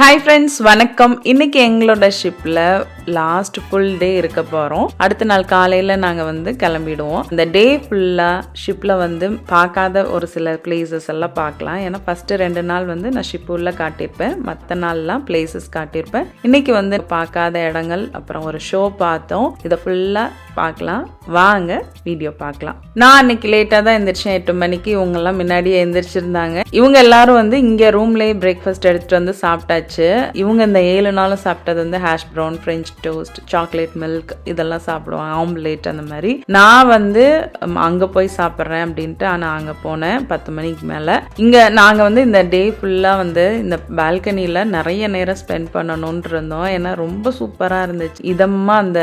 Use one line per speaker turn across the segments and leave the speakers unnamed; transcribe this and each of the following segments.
Hi friends வணக்கம். இன்னைக்கு எங்களோட ஷிப்பில் லாஸ்ட் ஃபுல் டே இருக்க போகிறோம் அடுத்த நாள் காலையில் நாங்கள் வந்து கிளம்பிடுவோம். இந்த டே ஃபுல்லாக ஷிப்பில் வந்து பார்க்காத ஒரு சில பிளேசஸ் எல்லாம் பார்க்கலாம். ஏன்னா ஃபஸ்ட்டு ரெண்டு நாள் வந்து நான் ஷிப் உள்ள காட்டியிருப்பேன். மற்ற நாள்லாம் பிளேசஸ் காட்டியிருப்பேன். இன்னைக்கு வந்து பார்க்காத இடங்கள் அப்புறம் ஒரு ஷோ பார்த்தோம். இதை ஃபுல்லாக பார்க்கலாம். வாங்க வீடியோ பார்க்கலாம். நான் அன்னைக்கு லேட்டாக தான் எந்திரிச்சேன். எட்டு மணிக்கு இவங்கெல்லாம் முன்னாடியே எந்திரிச்சிருந்தாங்க. இவங்க எல்லாரும் வந்து இங்கே ரூம்லேயே பிரேக்ஃபாஸ்ட் எடுத்துகிட்டு வந்து சாப்பிட்டாச்சு. இவங்க இந்த ஏழு நாளும் சாப்பிட்டது வந்து hash brown French toast chocolate milk இதெல்லாம் சாப்பிடுவோம் ஆம்லேட் அந்த மாதிரி. நான் வந்து அங்கே அங்க போய் சாப்பிட்றேன் அப்படின்ட்டு ஆனால் அங்கே போனேன் பத்து மணிக்கு மேலே. இங்கே நாங்கள் வந்து இந்த டே ஃபுல்லாக வந்து இந்த பால்கனியில் நிறைய நேரம் ஸ்பெண்ட் பண்ணணும்னு இருந்தோம் ஏன்னா ரொம்ப சூப்பராக இருந்துச்சு. இதமாக அந்த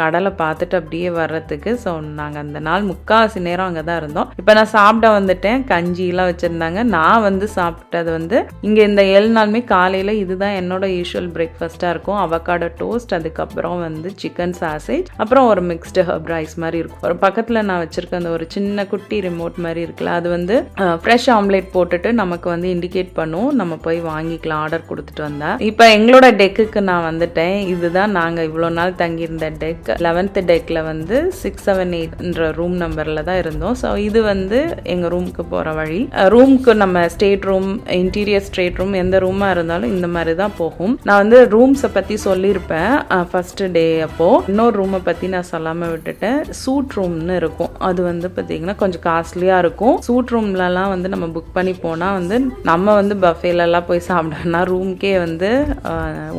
கடலை பார்த்துட்டு அப்படியே வர்றதுக்கு. ஸோ நாங்கள் அந்த நாள் முக்கால்வாசி நேரம் அங்கே தான் இருந்தோம். இப்போ நான் சாப்பிட வந்துட்டேன். கஞ்சிலாம் வச்சுருந்தாங்க. நான் வந்து சாப்பிட்டது வந்து இங்கே இந்த ஏழு நாளுமே காலையில் இதுதான் என்னோட யூஷுவல் பிரேக்ஃபாஸ்ட்டாக இருக்கும். அவக்காடோ டோஸ்ட் அதுக்கப்புறம் வந்து சிக்கன் சாசேஜ் அப்புறம் ஒரு மிக்ஸ்டு ஹர்ப் ரைஸ் மாதிரி இருக்கும். ஒரு பக்கத்தில் நான் வச்சிருக்க அந்த ஒரு சின்ன குட்டி ரிமோட் மாதிரி இருக்குல்ல அது வந்து ஃப்ரெஷ் ஆம்லேட் போட்டுட்டு நமக்கு வந்து இண்டிகேட் பண்ணும். நம்ம போய் வாங்கிக்கலாம் ஆர்டர் கொடுத்துட்டு வந்தா. இப்போ எங்களோட டெக்குக்கு நான் வந்துட்டேன். இதுதான் நாங்கள் இவ்வளோ நாள் தங்கியிருந்த டெக் லெவன்த்து டெக்கில் வந்து சிக்ஸ் செவன் எயிட்ன்ற ரூம் நம்பரில் தான் இருந்தோம். ஸோ இது வந்து எங்கள் ரூமுக்கு போகிற வழி. ரூமுக்கு நம்ம state room interior state room எந்த ரூமாக இருந்தாலும் இந்த மாதிரி தான் போகும். நான் வந்து ரூம்ஸை பற்றி சொல்லியிருப்பேன். ஃபஸ்ட்டு டே அப்போது இன்னொரு ரூமை பற்றி நான் சொல்லாமல் விட்டுட்டேன். சூட் ரூம்னு இருக்கும். அது வந்து பார்த்திங்கன்னா கொஞ்சம் காஸ்ட்லியாக இருக்கும். சூட் ரூம்லலாம் வந்து நம்ம புக் பண்ணி போனால் வந்து நம்ம வந்து பஃபேலலாம் போய் சாப்பிடணும்னா ரூம்க்கே வந்து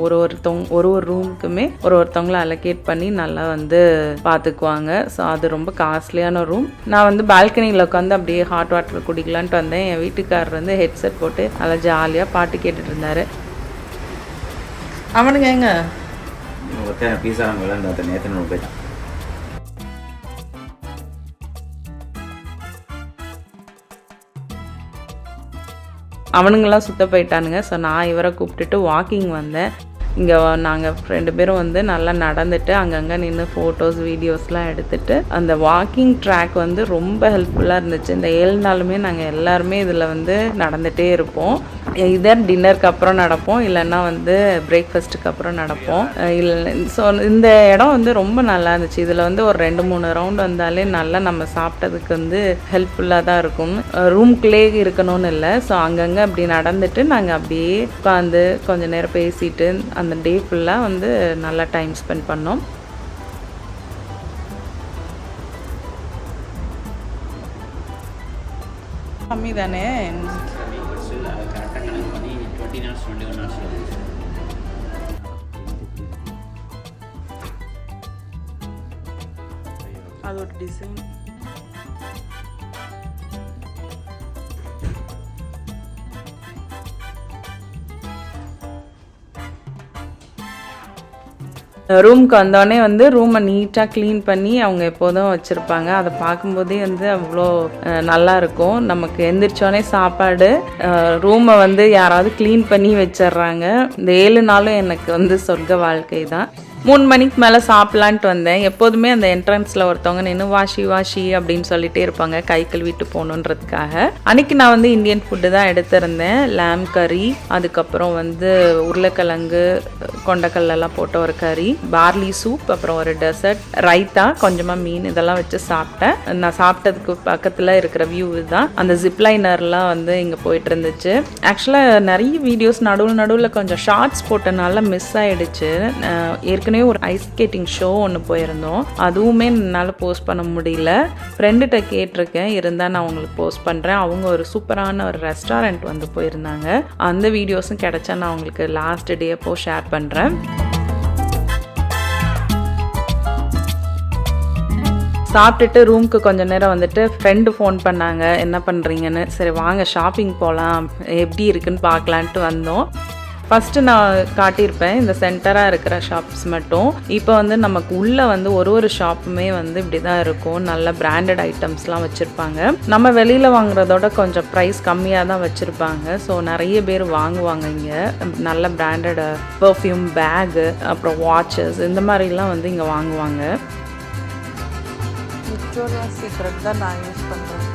ஒரு ஒருத்தவங்க ஒரு ஒரு ரூமுக்குமே ஒரு ஒருத்தவங்களை அலோகேட் பண்ணி நல்லா வந்து பார்த்துக்குவாங்க ஸோ அது ரொம்ப காஸ்ட்லியான ரூம் நான் வந்து பால்கனியில் உட்காந்து அப்படியே ஹாட் வாட்டர் குடிக்கலான்ட்டு வந்தேன். என் வீட்டுக்காரர் வந்து ஹெட்செட் போட்டு நல்லா ஜாலியாக பாட்டு கேட்டுட்டு இருந்தார். அவனுங்க எங்க?
ஒருத்தன் பீஸா விளையாண்டு நேற்று நம்ம போயிட்டான்.
அவனுங்களாம் சுத்த போயிட்டானுங்க. ஸோ நான் இவரை கூப்பிட்டுட்டு வாக்கிங் வந்தேன். இங்கே நாங்கள் ரெண்டு பேரும் வந்து நல்லா நடந்துட்டு அங்கங்கே நின்று ஃபோட்டோஸ் வீடியோஸ்லாம் எடுத்துட்டு அந்த வாக்கிங் ட்ராக் வந்து ரொம்ப ஹெல்ப்ஃபுல்லாக இருந்துச்சு. இந்த ஏழு நாளுமே நாங்கள் எல்லாருமே இதில் வந்து நடந்துகிட்டே இருப்போம். இதர் டின்னருக்கு அப்புறம் நடப்போம் இல்லைன்னா வந்து பிரேக்ஃபாஸ்ட்டுக்கு அப்புறம் நடப்போம். இல்லை ஸோ இந்த இடம் வந்து ரொம்ப நல்லா இருந்துச்சு. இதில் வந்து ஒரு ரெண்டு மூணு ரவுண்ட் வந்தாலே நல்லா நம்ம சாப்பிட்டதுக்கு வந்து ஹெல்ப்ஃபுல்லாக தான் இருக்கும். ரூம்குள்ளே இருக்கணும்னு இல்லை. ஸோ அங்கங்கே அப்படி நடந்துட்டு நாங்கள் அப்படியே உட்காந்து கொஞ்ச நேரம் பேசிட்டு அந்த அந்த டே ஃபுல்லாக வந்து நல்லா டைம் ஸ்பெண்ட் பண்ணோம். கம்மி தானே? அது ஒரு டிசைன் ரூம்க்கு வந்தோடனே வந்து ரூமை நீட்டாக க்ளீன் பண்ணி அவங்க எப்போதும் வச்சுருப்பாங்க. அதை பார்க்கும்போதே வந்து அவ்வளோ நல்லாயிருக்கும் நமக்கு எந்திரிச்சோடனே சாப்பாடு ரூமை வந்து யாராவது க்ளீன் பண்ணி வச்சிடுறாங்க இந்த ஏழு நாளும் எனக்கு வந்து சொர்க்க வாழ்க்கை தான். மூணு மணிக்கு மேலே சாப்பிட்லான்ட்டு வந்தேன். எப்போதுமே அந்த என்ட்ரன்ஸில் ஒருத்தவங்க நின்று வாஷி வாஷி அப்படின்னு சொல்லிட்டே இருப்பாங்க கை கழுவிட்டு போகணுன்றதுக்காக. அன்னைக்கு நான் வந்து இந்தியன் ஃபுட்டு தான் எடுத்திருந்தேன். லேம் கறி அதுக்கப்புறம் வந்து உருளைக்கிழங்கு கொண்டக்கல்லாம் போட்ட ஒரு கறி பார்லி சூப் அப்புறம் ஒரு டெசர்ட் ரைத்தா கொஞ்சமாக மீன் இதெல்லாம் வச்சு சாப்பிட்டேன். நான் சாப்பிட்டதுக்கு பக்கத்தில் இருக்கிற வியூ தான் அந்த ஜிப்லைனர்லாம் வந்து இங்கே போயிட்டு இருந்துச்சு. ஆக்சுவலாக நிறைய வீடியோஸ் நடுவில் நடுவில் கொஞ்சம் ஷார்ட்ஸ் போட்டனால மிஸ் ஆகிடுச்சு ஏற்கனவே ஏற்கனவே ஒரு ஐஸ் ஸ்கேட்டிங் ஷோ ஒன்று போயிருந்தோம். அதுவுமே என்னால் போஸ்ட் பண்ண முடியல. ஃப்ரெண்டுகிட்ட கேட்டிருக்கேன். இருந்தால் நான் உங்களுக்கு போஸ்ட் பண்ணுறேன் அவங்க ஒரு சூப்பரான ஒரு ரெஸ்டாரண்ட் வந்து போயிருந்தாங்க. அந்த வீடியோஸும் கிடைச்சா நான் உங்களுக்கு லாஸ்ட் டே அப்போ ஷேர் பண்ணுறேன் சாப்பிட்டுட்டு ரூமுக்கு கொஞ்ச நேரம் வந்துட்டு ஃப்ரெண்டு ஃபோன் பண்ணாங்க. என்ன பண்ணுறீங்கன்னு சரி வாங்க ஷாப்பிங் போகலாம் எப்படி இருக்குன்னு பார்க்கலான்ட்டு வந்தோம். ஃபஸ்ட்டு நான் காட்டியிருப்பேன் இந்த சென்டராக இருக்கிற ஷாப்ஸ் மட்டும். இப்போ வந்து நமக்கு உள்ளே வந்து ஒரு ஒரு ஷாப்புமே வந்து இப்படி தான் இருக்கும். நல்ல பிராண்டட் ஐட்டம்ஸ்லாம் வச்சுருப்பாங்க. நம்ம வெளியில் வாங்குறதோட கொஞ்சம் ப்ரைஸ் கம்மியாக தான் வச்சுருப்பாங்க. ஸோ நிறைய பேர் வாங்குவாங்க இங்கே. நல்ல பிராண்டட் பர்ஃப்யூம் பேகு அப்புறம் வாட்சஸ் இந்த மாதிரிலாம் வந்து இங்கே வாங்குவாங்க. விக்டோரியா சீக்ரெட் தான் நான் யூஸ் பண்ணுறேன்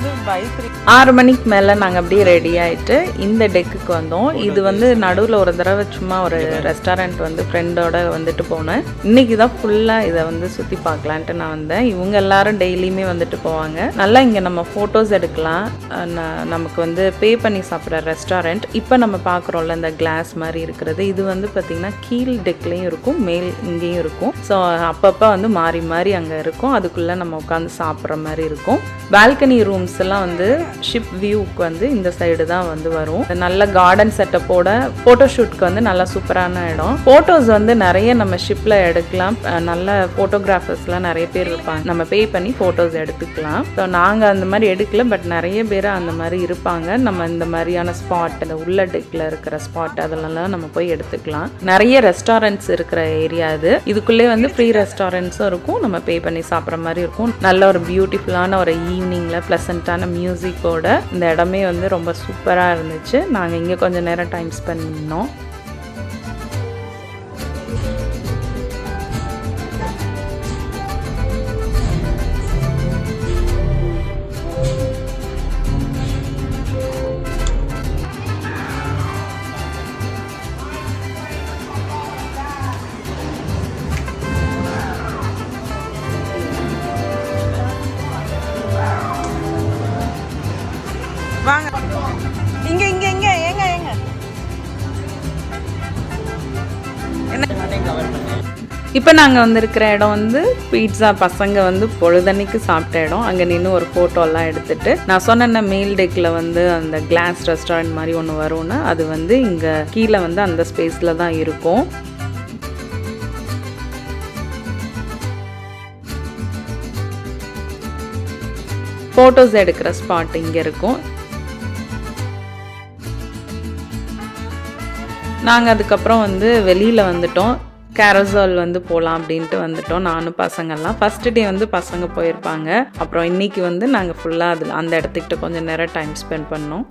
Nambai ஆறு மணிக்கு மேலே நாங்கள் அப்படியே ரெடி ஆயிட்டு இந்த டெக்குக்கு வந்தோம். இது வந்து நடுவில் ஒரு தடவை சும்மா ஒரு ரெஸ்டாரண்ட் வந்து ஃப்ரெண்டோட வந்துட்டு போனேன். இன்னைக்கு தான் ஃபுல்லாக இதை வந்து சுற்றி பார்க்கலான்ட்டு நான் வந்தேன். இவங்க எல்லாரும் டெய்லியுமே வந்துட்டு போவாங்க. நல்லா இங்கே நம்ம ஃபோட்டோஸ் எடுக்கலாம். நமக்கு வந்து பே பண்ணி சாப்பிட்ற ரெஸ்டாரண்ட் இப்போ நம்ம பார்க்குறோம்ல இந்த கிளாஸ் மாதிரி இருக்கிறது. இது வந்து பார்த்திங்கன்னா கீழ் டெக்லேயும் இருக்கும் மேல் இங்கேயும் இருக்கும். ஸோ அப்பப்போ வந்து மாறி மாறி அங்கே இருக்கும். அதுக்குள்ளே நம்ம உட்காந்து சாப்பிட்ற மாதிரி இருக்கும். பால்கனி ரூம்ஸ் எல்லாம் வந்து ஷிப் வியூக்கு வந்து இந்த சைடு தான் வந்து வரும். நல்ல கார்டன் செட்டப்போட ஃபோட்டோ ஷூட்க்கு வந்து நல்லா சூப்பரான இடம். ஃபோட்டோஸ் வந்து நிறைய நம்ம ஷிப்பில் எடுக்கலாம். நல்ல ஃபோட்டோகிராஃபர்ஸ்லாம் நிறைய பேர் இருப்பாங்க. நம்ம பே பண்ணி ஃபோட்டோஸ் எடுத்துக்கலாம். ஸோ நாங்கள் அந்த மாதிரி எடுக்கல பட் நிறைய பேர் அந்த மாதிரி இருப்பாங்க. நம்ம இந்த மாதிரியான ஸ்பாட் இந்த உள்ள டெக்கில் இருக்கிற ஸ்பாட் அதெல்லாம் நம்ம போய் எடுத்துக்கலாம். நிறைய ரெஸ்டாரண்ட்ஸ் இருக்கிற ஏரியா இது இதுக்குள்ளே வந்து ஃப்ரீ ரெஸ்டாரண்ட்ஸும் இருக்கும். நம்ம பே பண்ணி சாப்பிட்ற மாதிரி இருக்கும். நல்ல ஒரு பியூட்டிஃபுல்லான ஒரு ஈவினிங்கில் ப்ளசண்ட்டான மியூசிக்கோட இந்த இடமே வந்து ரொம்ப சூப்பராக இருந்துச்சு. நாங்கள் இங்கே கொஞ்சம் நேரம் டைம் ஸ்பெண்ட் பண்ணோம். இப்போ நாங்கள் வந்திருக்கிற இடம் வந்து பீட்சா பசங்க வந்து பொழுதன்னைக்கு சாப்பிட்ட இடம். அங்கே நின்று ஒரு ஃபோட்டோலாம் எடுத்துட்டு நான் சொன்ன மெயில் டெக்கில் வந்து அந்த கிளாஸ் ரெஸ்டாரண்ட் மாதிரி ஒன்று வரும்னா அது வந்து இங்கே கீழே வந்து அந்த ஸ்பேஸில் தான் இருக்கும். ஃபோட்டோஸ் எடுக்கிற ஸ்பாட் இங்கே இருக்கும். நாங்கள் அதுக்கப்புறம் வந்து வெளியில் வந்துட்டோம். கேரசால் வந்து போகலாம் அப்படின்ட்டு வந்துட்டோம். நானும் பசங்கள்லாம். ஃபஸ்ட்டு டே வந்து பசங்க போயிருப்பாங்க. அப்புறம் இன்னைக்கு வந்து நாங்கள் ஃபுல்லாக அதில் அந்த இடத்துக்கிட்ட கொஞ்சம் நேரம் டைம் ஸ்பெண்ட் பண்ணோம்.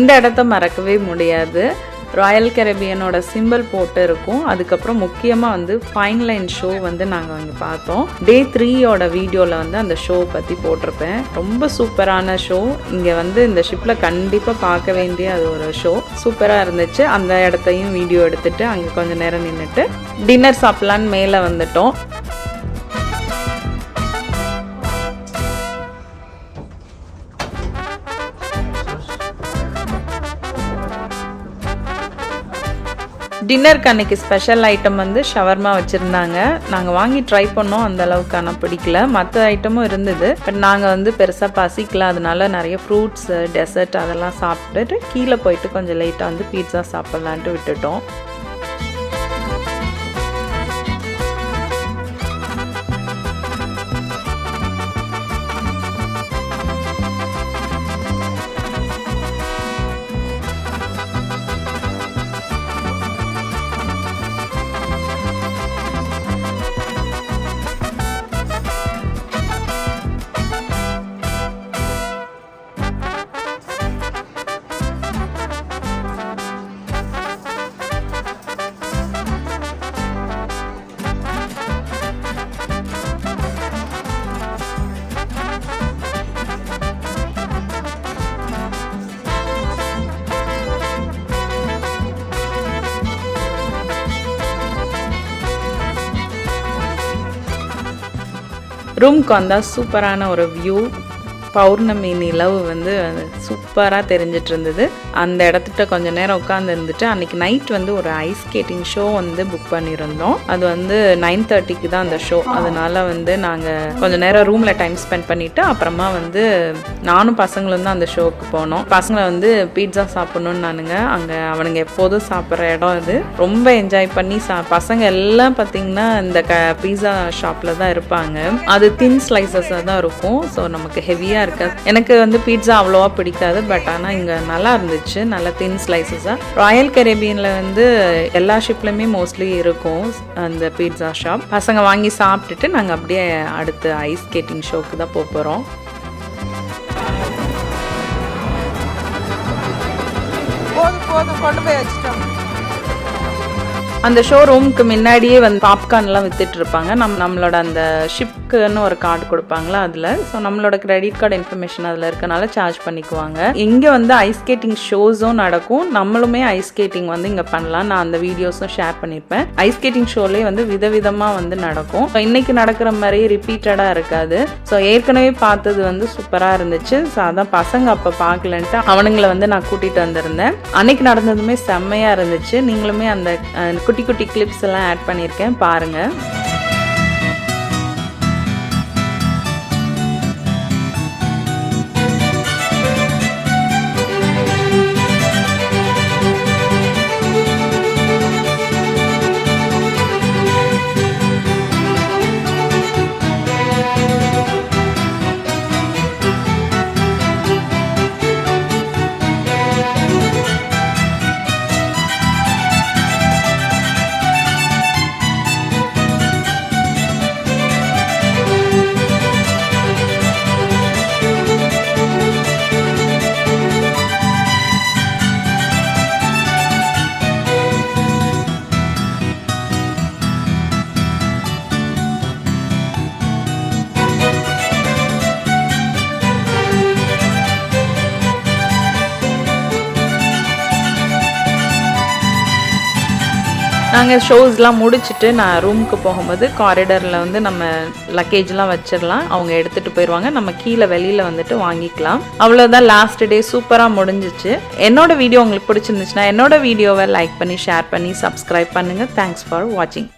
இந்த இடத்த மறக்கவே முடியாது. ராயல் கரேபியனோட சிம்பிள் போட்டு இருக்கும். அதுக்கப்புறம் முக்கியமாக வந்து ஃபைன் லைன் ஷோ வந்து நாங்கள் அங்கே பார்த்தோம். டே த்ரீயோட வீடியோவில் வந்து அந்த ஷோ பற்றி போட்டிருப்பேன். ரொம்ப சூப்பரான ஷோ இங்கே வந்து இந்த ஷிப்பில் கண்டிப்பாக பார்க்க வேண்டிய அது ஒரு ஷோ சூப்பராக இருந்துச்சு. அந்த இடத்தையும் வீடியோ எடுத்துட்டு அங்கே கொஞ்சம் நேரம் நின்றுட்டு டின்னர் சாப்பிட்லான்னு மேலே வந்துட்டோம். டின்னருக்கு அன்னைக்கு ஸ்பெஷல் ஐட்டம் வந்து ஷவர்மா வச்சுருந்தாங்க. நாங்கள் வாங்கி ட்ரை பண்ணோம் அந்த அளவுக்கு ஆனால் பிடிக்கல. மற்ற ஐட்டமும் இருந்தது. பட் நாங்கள் வந்து பெருசாக பசிக்கல. அதனால நிறைய ஃப்ரூட்ஸு டெசர்ட் அதெல்லாம் சாப்பிட்டுட்டு கீழே போயிட்டு கொஞ்சம் லேட்டாக வந்து பீட்ஸா சாப்பிட்லான்ட்டு விட்டுட்டோம். ரூம்க்கு வந்தால் சூப்பரான ஒரு வியூ பௌர்ணமி நிலவு வந்து சூப்பராக தெரிஞ்சிட்டு இருந்தது அந்த இடத்துட்ட கொஞ்ச நேரம் உட்காந்து இருந்துட்டு அன்றைக்கி நைட் வந்து ஒரு ஐஸ் ஸ்கேட்டிங் ஷோ வந்து புக் பண்ணியிருந்தோம். அது வந்து நைன் தேர்ட்டிக்கு தான் அந்த ஷோ அதனால வந்து நாங்கள் கொஞ்ச நேரம் ரூமில் டைம் ஸ்பெண்ட் பண்ணிவிட்டு அப்புறமா வந்து நானும் பசங்களும் தான் அந்த ஷோவுக்கு போனோம். பசங்களை வந்து பீட்சா சாப்பிட்ணுன்னு நானுங்க அங்கே அவனுங்க எப்போதும் சாப்பிட்ற இடம் இது ரொம்ப என்ஜாய் பண்ணி சா பசங்க எல்லாம் பார்த்தீங்கன்னா இந்த க பீஸா ஷாப்பில் தான் இருப்பாங்க. அது தின் ஸ்லைசஸாக தான் இருக்கும். ஸோ நமக்கு ஹெவியாக இருக்காது. எனக்கு வந்து பீட்சா அவ்வளோவா பிடிக்காது. பட் ஆனால் இங்கே நல்லா இருந்துச்சு. நல்லா தின் ஸ்லைசஸாக ராயல் கரேபியனில் வந்து எல்லா ஷிப்லையுமே மோஸ்ட்லி இருக்கும் அந்த பீட்சா ஷாப் பசங்க வாங்கி சாப்பிட்டுட்டு நாங்கள் அப்படியே அடுத்து ஐஸ் ஸ்கேட்டிங் ஷோக்கு தான் போக போகிறோம்
போதும் போதும். கொண்டு போய் வச்சுட்டோம்.
அந்த ஷோரூமுக்கு முன்னாடியே வந்து பாப்கார்ன்லாம் வித்துட்டு இருப்பாங்க. நம் நம்மளோட அந்த ஷிப்க்குன்னு ஒரு கார்டு கொடுப்பாங்களா அதில். ஸோ நம்மளோட கிரெடிட் கார்டு இன்ஃபர்மேஷன் அதில் இருக்கனால சார்ஜ் பண்ணிக்குவாங்க. இங்கே வந்து ஐஸ் ஸ்கேட்டிங் ஷோஸும் நடக்கும். நம்மளுமே ஐஸ் ஸ்கேட்டிங் வந்து இங்கே பண்ணலாம். நான் அந்த வீடியோஸும் ஷேர் பண்ணியிருப்பேன் ஐஸ் ஸ்கேட்டிங் ஷோலேயே வந்து விதவிதமாக வந்து நடக்கும். ஸோ இன்னைக்கு நடக்கிற மாதிரி ரிப்பீட்டடாக இருக்காது. ஸோ ஏற்கனவே பார்த்தது வந்து சூப்பராக இருந்துச்சு. ஸோ அதான் பசங்க அப்போ பார்க்கலன்ட்டு அவனுங்களை வந்து நான் கூட்டிகிட்டு வந்திருந்தேன். அன்னைக்கு நடந்ததுமே செம்மையாக இருந்துச்சு. நீங்களுமே அந்த குட்டி குட்டி கிளிப்ஸ் எல்லாம் ஆட் பண்ணியிருக்கேன் பாருங்கள் நாங்கள் ஷோஸ்லாம் முடிச்சுட்டு நான் ரூமுக்கு போகும்போது காரிடரில் வந்து நம்ம லக்கேஜ்லாம் வச்சிடலாம். அவங்க எடுத்துகிட்டு போயிடுவாங்க நம்ம கீழே வெளியில் வந்துட்டு வாங்கிக்கலாம். அவ்வளோதான் லாஸ்ட் டே சூப்பராக முடிஞ்சிச்சு. என்னோட வீடியோ உங்களுக்கு பிடிச்சிருந்துச்சுன்னா என்னோட வீடியோவை லைக் பண்ணி ஷேர் பண்ணி சப்ஸ்கிரைப் பண்ணுங்கள் தேங்க்ஸ் ஃபார் வாட்சிங்